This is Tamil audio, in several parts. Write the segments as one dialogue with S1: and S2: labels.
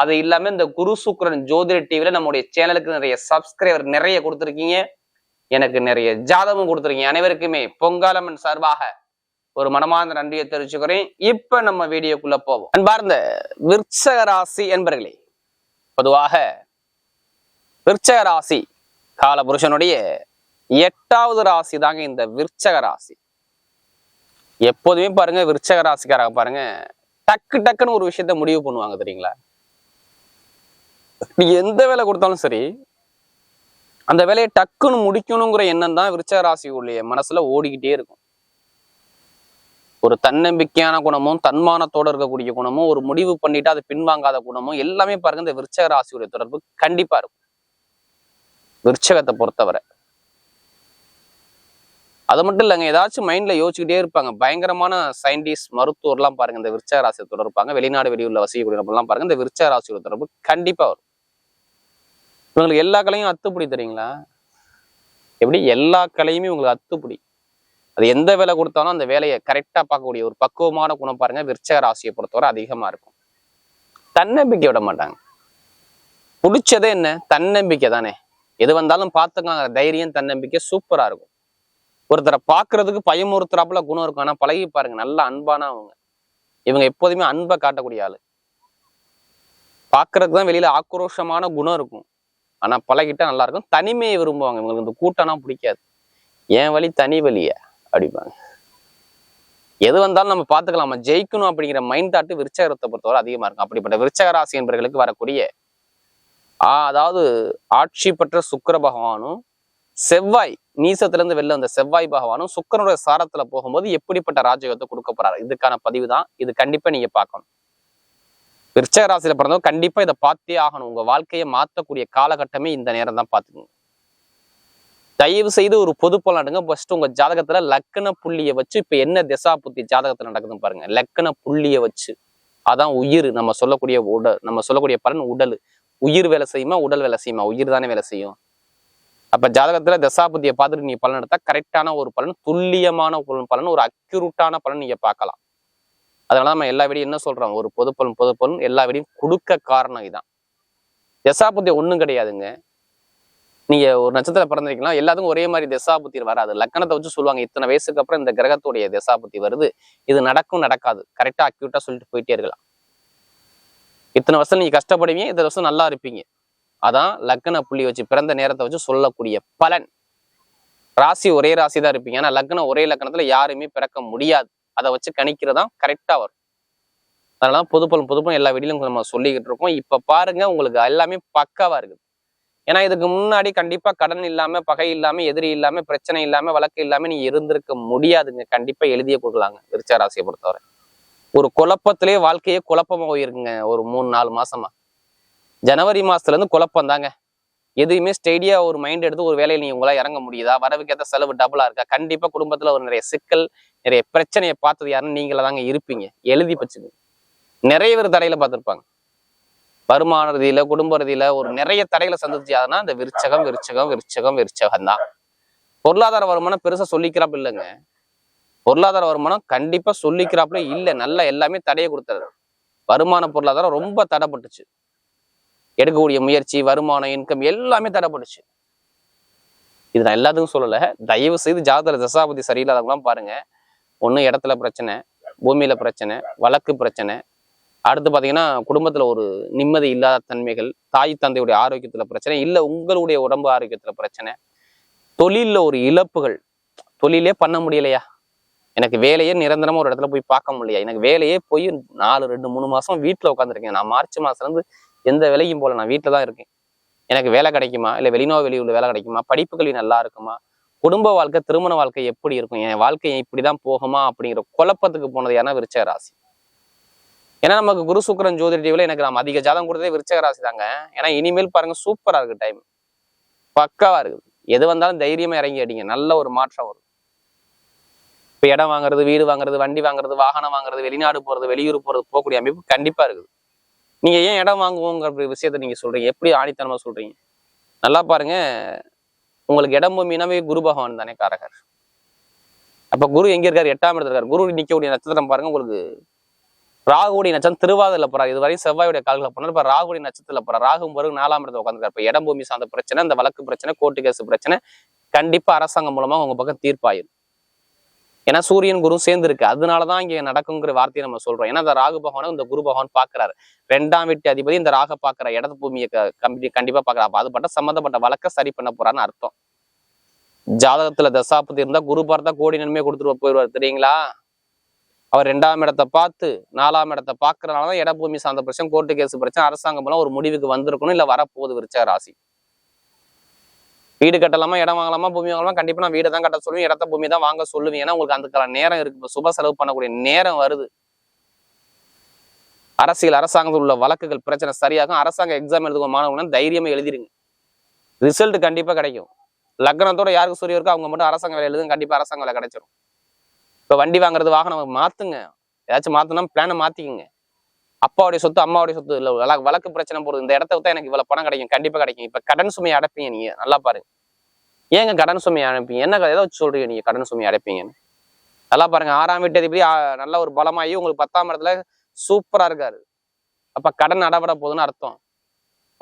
S1: அது இல்லாம இந்த குரு சுக்கரன் ஜோதிட டிவில நம்முடைய சேனலுக்கு நிறைய சப்ஸ்கிரைபர் நிறைய கொடுத்துருக்கீங்க. எனக்கு நிறைய ஜாதகம் கொடுத்துருக்கீங்க. அனைவருக்குமே பொங்காலம்மன் சார்பாக ஒரு மனமார்ந்த நன்றியை தெரிவிச்சுக்கிறேன். இப்ப நம்ம வீடியோக்குள்ள போவோம். அன்பார்ந்த விற்சக ராசி என்பர்களே பொதுவாக விற்சக ராசி கால புருஷனுடைய எட்டாவது ராசி தாங்க இந்த விற்சக ராசி. எப்போதுமே பாருங்க விற்சக ராசிக்காரங்க பாருங்க டக்கு டக்குன்னு ஒரு விஷயத்த முடிவு பண்ணுவாங்க தெரியுங்களா? நீ எந்த வேலை கொடுத்தாலும் சரி அந்த வேலையை டக்குன்னு முடிக்கணுங்கிற எண்ணம் தான் விருச்சக ராசியுடைய மனசுல ஓடிக்கிட்டே இருக்கும். ஒரு தன்னம்பிக்கையான குணமும் தன்மானத்தோடு இருக்கக்கூடிய குணமும் ஒரு முடிவு பண்ணிட்டு அதை பின்வாங்காத குணமும் எல்லாமே பாருங்க இந்த விருச்சக ராசியுடைய தொடர்பு கண்டிப்பா இருக்கும். விருச்சகத்தை பொறுத்தவரை. அது மட்டும் இல்லைங்க ஏதாச்சும் மைண்ட்ல யோசிச்சுக்கிட்டே இருப்பாங்க. பயங்கரமான சயின்டிஸ்ட் மருத்துவர்லாம் பாருங்க இந்த விருச்சக ராசியை தொடர்பாங்க வெளிநாடு வெளியூர்ல வசிக்கக்கூடிய நபர்லாம் பாருங்க இந்த விருச்சக ராசியோட தொடர்பு கண்டிப்பா வரும். இவங்களுக்கு எல்லா கலையும் அத்துப்படி தெரியுங்களா? எப்படி? எல்லா கலையுமே உங்களுக்கு அத்துப்படி. அது எந்த வேலை கொடுத்தாலும் அந்த வேலையை கரெக்டாக பார்க்கக்கூடிய ஒரு பக்குவமான குணம் பாருங்க விருச்சக ராசியை பொறுத்தவரை அதிகமாக இருக்கும். தன்னம்பிக்கை விட மாட்டாங்க. பிடிச்சதே என்ன? தன்னம்பிக்கை தானே. எது வந்தாலும் பார்த்துக்காங்க தைரியம் தன்னம்பிக்கை சூப்பராக இருக்கும். ஒருத்தரை பார்க்கறதுக்கு பயமுறுத்துறாப்புல குணம் இருக்கும். ஆனால் பழகி பாருங்க நல்ல அன்பான அவங்க. இவங்க எப்போதுமே அன்பை காட்டக்கூடிய ஆள். பார்க்கறதுக்கு தான் வெளியில ஆக்ரோஷமான குணம் இருக்கும். ஆனா பழகிட்டா நல்லா இருக்கும் தனிமையை விரும்புவாங்க. இவங்களுக்கு இந்த கூட்டம்னா பிடிக்காது. என் வழி தனி வழிய அப்படிப்பாங்க எது வந்தாலும் நம்ம பார்த்துக்கலாம்? நம்ம ஜெயிக்கணும் அப்படிங்கிற மைண்ட் தாட்டு விருச்சகத்தை பொறுத்தவரை அதிகமா இருக்கும். அப்படிப்பட்ட விருச்சக ராசி என்பவர்களுக்கு வரக்கூடிய ஆ அதாவது ஆட்சி பெற்ற சுக்கர பகவானும் செவ்வாய் நீசத்திலேருந்து வெளில வந்த செவ்வாய் பகவானும் சுக்கரனுடைய சாரத்துல போகும்போது எப்படிப்பட்ட ராஜயோகத்தை கொடுக்க போறாரு? இதுக்கான பதிவு தான். இது கண்டிப்பா நீங்க பார்க்கணும். விருச்சக ராசியில பிறந்தவங்க கண்டிப்பா இதை பார்த்தே ஆகணும். உங்க வாழ்க்கையை மாற்றக்கூடிய காலகட்டமே இந்த நேரம் தான் பார்த்துக்கோங்க. தயவு செய்து ஒரு பொது பலன் ஃபர்ஸ்ட் உங்க ஜாதகத்துல லக்கண புள்ளிய வச்சு இப்ப என்ன திசா புத்தி ஜாதகத்துல நடக்குதுன்னு பாருங்க. லக்கண புள்ளிய வச்சு. அதான் உயிர். நம்ம சொல்லக்கூடிய உடல் நம்ம சொல்லக்கூடிய பலன் உடல். உயிர் வேலை செய்யுமா? உடல் வேலை செய்யுமா? உயிர் தானே வேலை செய்யும். அப்ப ஜாதகத்துல தசாபதியை பார்த்துட்டு நீங்க பலன் எடுத்தா கரெக்டான ஒரு பலன் துல்லியமான ஒரு பலன் ஒரு அக்யூரூட்டான பலன் நீங்க பார்க்கலாம். அதனால நம்ம எல்லா வீடியும் என்ன சொல்றோம்? ஒரு பொதுப்பலும் பொதுப்பலும் எல்லா வீடியும் கொடுக்க காரணம் இதான். தசாபுத்தி ஒன்றும் கிடையாதுங்க. நீங்க ஒரு நட்சத்திரம் பிறந்திருக்கலாம் எல்லாத்துக்கும் ஒரே மாதிரி தசாபுத்தி வராது. லக்கணத்தை வச்சு சொல்லுவாங்க. இத்தனை வயசுக்கு அப்புறம் இந்த கிரகத்துடைய தசாபுத்தி வருது. இது நடக்கும் நடக்காது. கரெக்டா அக்யூட்டா சொல்லிட்டு போயிட்டே இருக்கலாம். இத்தனை வருஷம் நீங்க கஷ்டப்படுவீங்க இத்தனை வருஷம் நல்லா இருப்பீங்க. அதான் லக்ன புள்ளி வச்சு பிறந்த நேரத்தை வச்சு சொல்லக்கூடிய பலன். ராசி ஒரே ராசி தான் இருப்பீங்க. ஆனா லக்னம் ஒரே லக்னத்துல யாருமே பிறக்க முடியாது. அதை வச்சு கணிக்கிறதா கரெக்டாக வரும். அதனால பொது பலன் எல்லா வீடியிலும் நம்ம சொல்லிக்கிட்டு இருக்கோம். இப்போ பாருங்க உங்களுக்கு எல்லாமே பக்காவாக இருக்குது. ஏன்னா இதுக்கு முன்னாடி கண்டிப்பாக கடன் இல்லாமல் பகை இல்லாமல் எதிரி இல்லாமல் பிரச்சனை இல்லாமல் வழக்கு இல்லாமல் நீ இருந்திருக்க முடியாதுங்க. கண்டிப்பாக எழுதியே கொடுக்கலாங்க விருச்ச ராசியை பொறுத்தவரை. ஒரு குழப்பத்திலேயே வாழ்க்கையே குழப்பமாக போயிருக்குங்க ஒரு மூணு நாலு மாசமா. ஜனவரி மாசத்துல இருந்து குழப்பம் தாங்க. எதுவுமே ஸ்டெடியா ஒரு மைண்ட் எடுத்து ஒரு வேலையில் நீங்க உங்களால இறங்க முடியுதா? வரவுக்கேற்ற செலவு டபுளா இருக்கா? கண்டிப்பா குடும்பத்துல ஒரு நிறைய சிக்கல் நிறைய பிரச்சனையை பார்த்தது யாருன்னு நீங்கள தாங்க இருப்பீங்க. எழுதி வச்சுங்க நிறைய பேர் தடையில பார்த்திருப்பாங்க. வருமான ரீதியில குடும்ப ரீதியில ஒரு நிறைய தடைகளை சந்திச்சு அந்த இந்த விருச்சகம் விருச்சகம் விருச்சகம் விருச்சகம் தான். பொருளாதார வருமானம் பெருசா சொல்லிக்கிறாப்பு இல்லைங்க. பொருளாதார வருமானம் கண்டிப்பா சொல்லிக்கிறாப்புல இல்ல. நல்ல எல்லாமே தடையை கொடுத்தது. வருமான பொருளாதாரம் ரொம்ப தடைப்பட்டுச்சு. எடுக்கக்கூடிய முயற்சி வருமானம் இன்கம் எல்லாமே தடைப்பட்டுச்சு இது நான் எல்லாத்துக்கும் சொல்லல. தயவு செய்து ஜாதகத்துல தசாபதி சரியில்லாதவங்களாம் பாருங்க. ஒண்ணு இடத்துல பிரச்சனை பூமியில பிரச்சனை வழக்கு பிரச்சனை. அடுத்து பாத்தீங்கன்னா குடும்பத்துல ஒரு நிம்மதி இல்லாத தன்மைகள் தாய் தந்தையுடைய ஆரோக்கியத்துல பிரச்சனை இல்ல உங்களுடைய உடம்பு ஆரோக்கியத்துல பிரச்சனை. தொழிலில் ஒரு இழப்புகள். தொழிலே பண்ண முடியலையா? எனக்கு வேலையே நிரந்தரமா ஒரு இடத்துல போய் பார்க்க முடியலையா? எனக்கு வேலையே போய் நாலு ரெண்டு மூணு மாசம் வீட்டுல உட்காந்துருக்கேன் நான் மார்ச் மாசத்துல இருந்து எந்த வேலைக்கும் போல நான் வீட்டில் தான் இருக்கேன். எனக்கு வேலை கிடைக்குமா? இல்லை வெளிநோ வெளியூரில் வேலை கிடைக்குமா? படிப்பு கல்வி நல்லா இருக்குமா? குடும்ப வாழ்க்கை திருமண வாழ்க்கை எப்படி இருக்கும்? என் வாழ்க்கை இப்படிதான் போகுமா? அப்படிங்கிற குழப்பத்துக்கு போனது ஏன்னா விருச்சக ராசி. ஏன்னா நமக்கு குரு சுக்கரன் ஜோதிட டிவியில் எனக்கு நம்ம அதிக ஜாதகம் கொடுத்ததே விருச்சக ராசி தாங்க. ஏன்னா இனிமேல் பாருங்க சூப்பராக இருக்குது டைம் பக்காவாக இருக்குது. எது வந்தாலும் தைரியமாக இறங்கி அடிங்க. நல்ல ஒரு மாற்றம் வரும். இப்போ இடம் வாங்குறது வீடு வாங்குறது வண்டி வாங்குறது வாகனம் வாங்குறது வெளிநாடு போறது வெளியூர் போறது போகக்கூடிய அமைப்பு கண்டிப்பாக இருக்குது. நீங்க ஏன் இடம் வாங்குவோங்கிற விஷயத்த நீங்க சொல்றீங்க? எப்படி ஆணித்தனமா சொல்றீங்க? நல்லா பாருங்க. உங்களுக்கு இடம் பூமினாவே குரு பகவான் தானே காரகர். அப்ப குரு எங்க இருக்காரு? எட்டாம் இடத்துல இருக்காரு. குரு நிக்கக்கூடிய நட்சத்திரம் பாருங்க. உங்களுக்கு ராகுடைய நட்சத்திரம் திருவாதிரில போறாரு. இதுவரையும் செவ்வாயுடைய கால்களை போனாலும் இப்போ ராகுடைய நட்சத்திரத்தில் போறாரு. ராகு பிறகு நாலாம் இடத்துல உட்காந்துருக்காரு இப்போ இடம் பூமி சார்ந்த பிரச்சனை இந்த வழக்கு பிரச்சனை கோர்ட்டு கேஸ் பிரச்சனை கண்டிப்பா அரசாங்கம் மூலமா உங்க பக்கம் தீர்ப்பாயிரும். ஏன்னா சூரியன் குரு சேர்ந்து இருக்கு அதனாலதான் இங்க நடக்குங்கிற வார்த்தையை நம்ம சொல்றோம். ஏன்னா இந்த ராகு பகவானை இந்த குரு பகவான் பாக்குறாரு ரெண்டாம் வீட்டு அதிபதி இந்த ராக பாக்குற இடத்து பூமியை கண்டிப்பா பாக்குறா அப்ப அதுபட்ட சம்மந்தப்பட்ட வழக்க சரி பண்ண போறான்னு அர்த்தம். ஜாதகத்துல தசாபதி இருந்தா குரு பார்த்தா கோடி நன்மையை கொடுத்துட்டு போயிடுவார். தெரியுங்களா? அவர் ரெண்டாம் இடத்தை பார்த்து நாலாம் இடத்தை பாக்குறதுனாலதான் இடபூமி சார்ந்த பிரச்சனை கோர்ட்டு கேஸ் பிரச்சனை அரசாங்கம் மூலம் ஒரு முடிவுக்கு வந்திருக்கணும் இல்ல வரப்போகுது விருச்ச ராசி. வீடு கட்டலாமா இடம் வாங்கலாமா பூமி வாங்கலாமா கண்டிப்பாக நான் வீடு தான் கட்ட சொல்லுவேன். இடத்த பூமி தான் வாங்க சொல்லுவேன். ஏன்னா உங்களுக்கு அதுக்கான நேரம் இருக்கு. இப்போ சுப செலவு பண்ணக்கூடிய நேரம் வருது. அரசியல் அரசாங்கத்தில் உள்ள வழக்குகள் பிரச்சனை சரியாகும். அரசாங்க எக்ஸாம் எழுதும் மாணவர்கள் தைரியமாக எழுதிருங்க. ரிசல்ட் கண்டிப்பா கிடைக்கும். லக்னத்தோட யாருக்கு சூரிய இருக்கோ அவங்க மட்டும் அரசாங்க வேலை எழுதுங்க. கண்டிப்பாக அரசாங்க வேலை கிடைச்சிரும். இப்போ வண்டி வாங்குறது வாகனம் மாத்துங்க. ஏதாச்சும் மாற்றினா பிளானை மாத்திக்கங்க. அப்பாவுடைய சொத்து அம்மாவுடைய சொத்து இல்லை வழக்கு வழக்கு பிரச்சனை போடுது இந்த இடத்த வித்தா எனக்கு இவ்வளோ பணம் கிடைக்கும் கண்டிப்பாக கிடைக்கும். இப்போ கடன் சுமையை அடைப்பீங்க நீங்கள் நல்லா பாருங்க ஏங்க கடன் சுமையை அடைப்பீங்க? என்ன ஏதோ சொல்றீங்க நீங்க கடன் சுமையை அடைப்பீங்கன்னு. நல்லா பாருங்க ஆறாம் வீட்டு அதிபதி நல்ல ஒரு பலமாயி உங்களுக்கு பத்தாம் இடத்துல சூப்பராக இருக்காரு. அப்போ கடன் அடவிட போகுதுன்னு அர்த்தம்.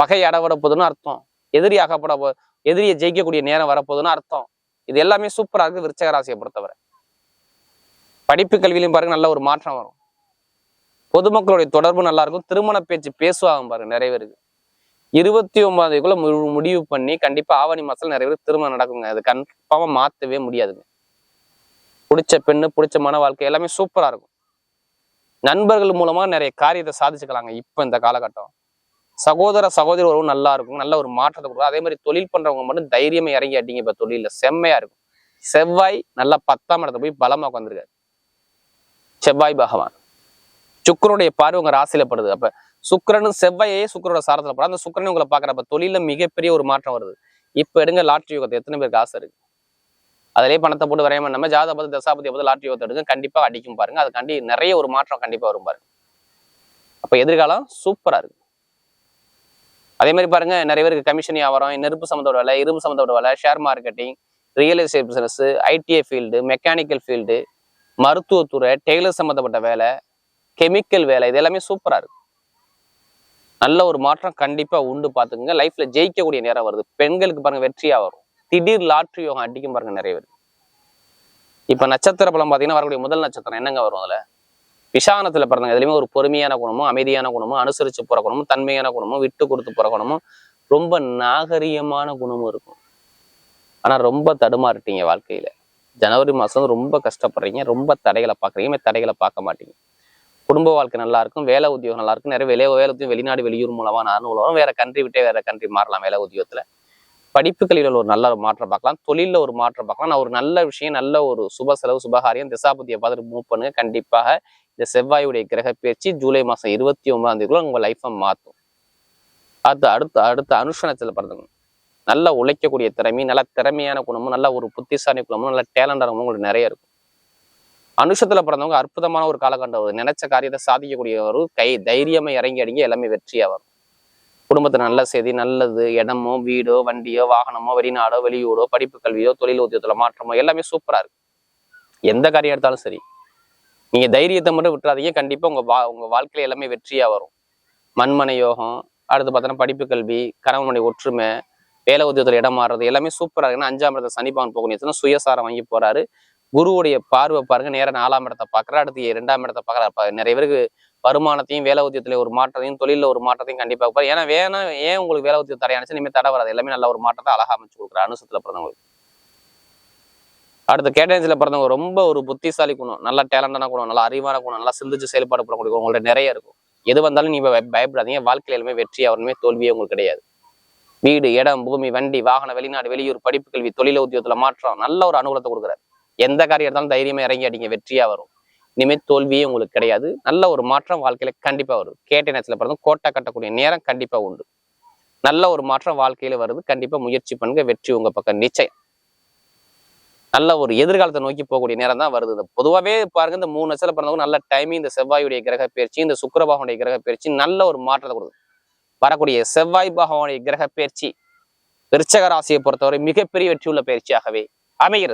S1: பகை அடவிட போகுதுன்னு அர்த்தம். எதிரி அகப்பட போ எதிரியை ஜெயிக்கக்கூடிய நேரம் வரப்போகுதுன்னு அர்த்தம். இது எல்லாமே சூப்பராக இருக்குது விருச்சக ராசியை பொறுத்தவரை. படிப்பு கல்வியிலையும் பாருங்க நல்ல ஒரு மாற்றம் வரும். பொதுமக்களுடைய தொடர்பு நல்லா இருக்கும் திருமண பேச்சு பேசுவாங்க பாருங்க நிறைய பேருக்கு. இருபத்தி ஒன்பதாம் மு- முடிவு பண்ணி கண்டிப்பா ஆவணி மாசத்துல நிறைய பேருக்கு திருமணம் நடக்குங்க. அது கன்ஃபார்மா மாத்தவே முடியாதுங்க. பிடிச்ச பெண்ணு பிடிச்ச மன வாழ்க்கை எல்லாமே சூப்பரா இருக்கும். நண்பர்கள் மூலமா நிறைய காரியத்தை சாதிச்சுக்கலாங்க இப்ப இந்த காலகட்டம். சகோதர சகோதரி உறவு நல்லா இருக்கும் நல்ல ஒரு மாற்றத்தை கொடுக்கும். அதே மாதிரி தொழில் பண்றவங்க மட்டும் தைரியமா இறங்கி அடிங்க இப்ப தொழில செம்மையா இருக்கும். செவ்வாய் நல்லா பத்தாம் இடத்துல போய் பலமா உட்காந்துருக்காரு செவ்வாய் பகவான். சுக்கிரனுடைய பார்வை உங்க ராசியில படுது. அப்ப சுக்கிரனும் செவ்வாயே சுக்கரோட சாரத்துல படம் அந்த சுக்கரனை உங்களை பாக்குறப்ப தொழில மிகப்பெரிய ஒரு மாற்றம் வருது. இப்ப எடுங்க லாட்ரி யோகத்தை. எத்தனை பேருக்கு ஆசை இருக்கு? அதிலே பணத்தை போட்டு வரையாம நம்ம ஜாதபதி தசாபதி பார்த்து லாட்ரி யோகத்தை எடுங்க. கண்டிப்பா அடிக்கும் பாருங்க. அதுக்காண்டி நிறைய ஒரு மாற்றம் கண்டிப்பா வரும் பாருங்க. அப்ப எதிர்காலம் சூப்பரா இருக்கு. அதே மாதிரி பாருங்க நிறைய பேருக்கு கமிஷன் வியாபாரம் நெருப்பு சம்மந்தோட வேலை இரும்பு சம்மந்தோட வேலை share marketing real estate business ITI field mechanical field மருத்துவத்துறை டெய்லர் சம்மந்தப்பட்ட வேலை கெமிக்கல் வேலை இது எல்லாமே சூப்பரா இருக்கு. நல்ல ஒரு மாற்றம் கண்டிப்பா உண்டு பாத்துக்கங்க லைஃப்பில் ஜெயிக்கக்கூடிய நேரம் வருது. பெண்களுக்கு பாருங்க வெற்றியா வரும். திடீர் லாட்ரி யோகம் அடிக்கும் பாருங்க நிறைய பேர். இப்ப நட்சத்திர பலம் பாத்தீங்கன்னா வரக்கூடிய முதல் நட்சத்திரம் என்னங்க வரும் அதில்? விசானத்தில் பிறந்தாங்க எதுலையுமே ஒரு பொறுமையான குணமும் அமைதியான குணமும் அனுசரிச்சு போற குணமும் தன்மையான குணமும் விட்டு கொடுத்து போற குணமும் ரொம்ப நாகரிகமான குணமும் இருக்கும். ஆனா ரொம்ப தடுமாறிட்டீங்க வாழ்க்கையில. ஜனவரி மாசம் ரொம்ப கஷ்டப்படுறீங்க. ரொம்ப தடைகளை பாக்குறீங்க தடைகளை பார்க்க மாட்டீங்க. குடும்ப வாழ்க்கை நல்லா இருக்கும் வேலை உத்தியோகம் நல்லா இருக்கும் நிறைய வேலை வேலை உத்தியோகம் வெளிநாடு வெளியூர் மூலமாக நான் வரும். வேற கண்ட்ரி விட்டே வேற கண்ட்ரி மாறலாம் வேலை உத்தியோகத்துல. படிப்புகளில் ஒரு நல்ல மாற்றம் பார்க்கலாம். தொழிலில் ஒரு மாற்றம் பார்க்கலாம். நான் ஒரு நல்ல விஷயம் நல்ல ஒரு சுப செலவு சுபகாரியம் திசாபதியை பார்த்துட்டு மூவ் பண்ணுங்க கண்டிப்பாக இந்த செவ்வாயுடைய கிரக பயிற்சி ஜூலை மாதம் இருபத்தி ஒன்பதாம் தேதிக்குள்ள உங்கள் லைஃப்பை மாற்றும். அது அடுத்த அடுத்த அனுஷனத்தில் பிறந்தவங்க. நல்ல உழைக்கக்கூடிய திறமை நல்ல திறமையான குணமும் நல்ல ஒரு புத்திசாலி குணமும் நல்ல டேலண்டான குணமும் உங்களுக்கு நிறைய இருக்கும். அனுஷத்துல பிறந்தவங்க அற்புதமான ஒரு காலகண்டம் வருது நினைச்ச காரியத்தை சாதிக்கக்கூடிய ஒரு கை தைரியமா இறங்கி அடிங்க எல்லாமே வெற்றியா வரும் குடும்பத்துல நல்ல செய்தி நல்லது இடமோ வீடோ வண்டியோ வாகனமோ வெளிநாடோ வெளியூடோ படிப்பு கல்வியோ தொழில் உத்தியோகத்துல மாற்றமோ எல்லாமே சூப்பரா இருக்கு. எந்த காரியம் எடுத்தாலும் சரி. நீங்க தைரியத்தை மட்டும் விட்டுறாதீங்க. கண்டிப்பா உங்க வா உங்க வாழ்க்கையில எல்லாமே வெற்றியா வரும். மண்மனை யோகம் அடுத்து பார்த்தோன்னா படிப்பு கல்வி கணவன் மனை ஒற்றுமை வேலை உத்தியத்துல இடம் மாறுறது எல்லாமே சூப்பரா இருக்குன்னா அஞ்சாம் இடத்துல சனிபான் போகணும். சுயசாரம் வாங்கி போறாரு. குருவுடைய பார்வை பாருங்க நேரம் நாலாம் இடத்தை பார்க்குறா அடுத்து இரண்டாம் இடத்தை பார்க்குறா நிறைய பேருக்கு வருமானத்தையும் வேலை உத்தியத்துல ஒரு மாற்றத்தையும் தொழிலில் ஒரு மாற்றத்தையும் கண்டிப்பா பார்ப்பாரு. ஏன்னா வேணா ஏன் உங்களுக்கு வேலை உத்தியம் தரையானுச்சு? இனிமேல் தடை வராது. எல்லாமே நல்ல ஒரு மாற்றத்தை அழகா அமைச்சு கொடுக்குற அனுசத்துல பிறந்தவங்களுக்கு. அடுத்த கேட்டேஜ்ல பிறந்தவங்க ரொம்ப ஒரு புத்திசாலி குணம். நல்ல டேலண்டான குணம் நல்லா அறிவான குணம் நல்லா சிந்திச்சு செயல்பாடு பண்ணக்கூடிய உங்களோட உங்கள்ட்ட நிறைய இருக்கும். எது வந்தாலும் நீங்க பயப்படாதீங்க. வாழ்க்கையில எல்லாமே வெற்றி அவருமே தோல்வியே உங்களுக்கு கிடையாது. வீடு இடம் பூமி வண்டி வாகன வெளிநாடு வெளியூர் படிப்பு கல்வி தொழில உத்தியோகத்துல மாற்றம் நல்ல ஒரு அனுகூலத்தை கொடுக்குறாரு. எந்த காரியம் இருந்தாலும் தைரியமா இறங்கி அடிங்க வெற்றியா வரும். இனிமேல் தோல்வியே உங்களுக்கு கிடையாது. நல்ல ஒரு மாற்றம் வாழ்க்கையில கண்டிப்பா வருது. கேட்ட நேரத்துல பிறந்து கோட்டை கட்டக்கூடிய நேரம் கண்டிப்பா உண்டு. நல்ல ஒரு மாற்றம் வாழ்க்கையில வருது. கண்டிப்பா முயற்சி பண்ணுங்க. வெற்றி உங்க பக்கம் நிச்சயம். நல்ல ஒரு எதிர்காலத்தை நோக்கி போகக்கூடிய நேரம் தான் வருது. இது பொதுவாகவே பாருங்க இந்த மூணு நட்சத்திரம் பிறந்தவங்க நல்ல டைமிங் இந்த செவ்வாயுடைய கிரக பயிற்சி இந்த சுக்கரபாகனுடைய கிரக பயிற்சி நல்ல ஒரு மாற்றத்தை கொடுக்குது. வரக்கூடிய செவ்வாய் பகவானுடைய கிரக பயிற்சி விருச்சக ராசியை பொறுத்தவரை மிகப்பெரிய வெற்றியுள்ள பயிற்சியாகவே அமைகிறது.